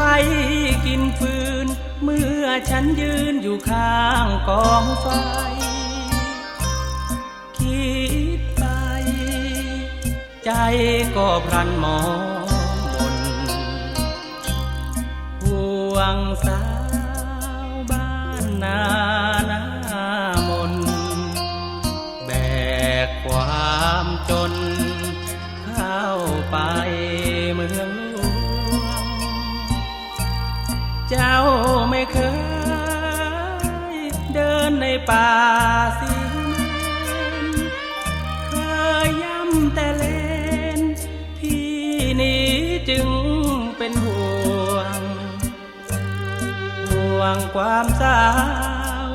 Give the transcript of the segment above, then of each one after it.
ไฟกินฟืน เมื่อฉันยืนอยู่ข้างกองไฟ คิดไป ใจก็พรันหมองมนห่วงสาวบ้านนานามน แบกความจน เข้าไปเมือง เจ้าไม่เคย เดินในป่าสีเมนเคยย้ำแต่เล่นพี่นี้จึงเป็นห่วง ห่วงความสาว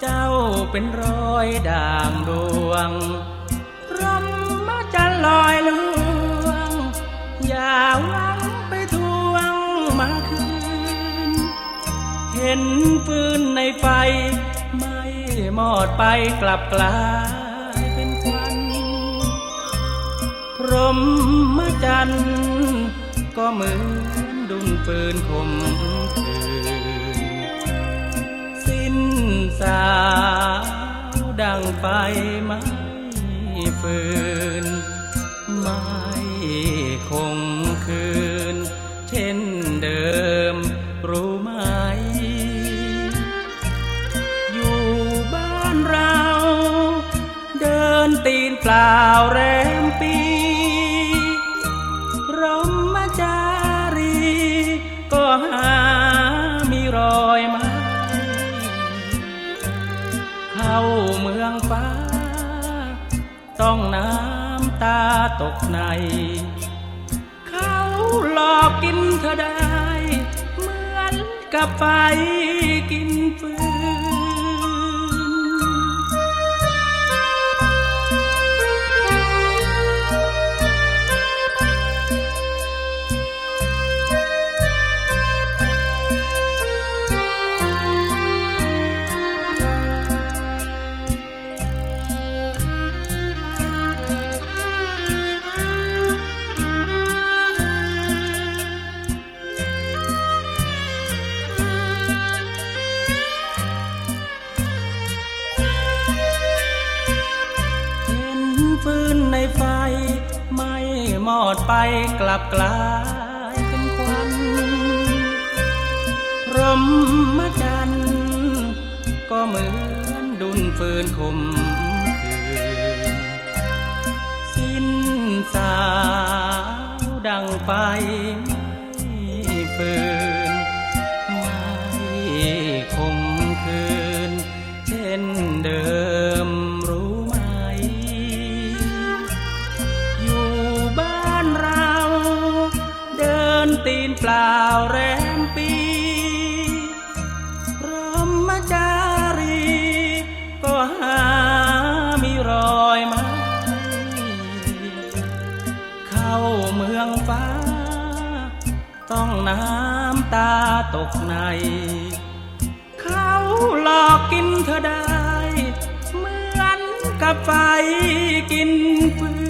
เจ้าเป็นรอยด่างดวง เห็นฟืนในไฟ ไม่มอดไปกลับกลายเป็นควัน พรหมจันทร์ก็เหมือนดุนฟืนคมคืน สิ้นสาวดังไปไม่ฟืน ไม่คง ตีนเปล่าแรมปีรหมจารี ก็หามีรอยไหมเข้าเมืองฟ้า ต้องน้ำตาตกใน เขาหลอกกินเธอได้ เหมือนกับไฟกินฟืน มอดไปกลับกลายเป็นควันพรหมจันทร์ก็เหมือนดุนฟืนคมคืนสิ้นสาวดังไป ตีนเปล่าแรมปีพรหมจารี ก็หามีรอยไหมเข้าเมืองฟ้า ต้องน้ำตาตกใน เขาหลอกกินเธอได้ เหมือนกับไฟกินฟืน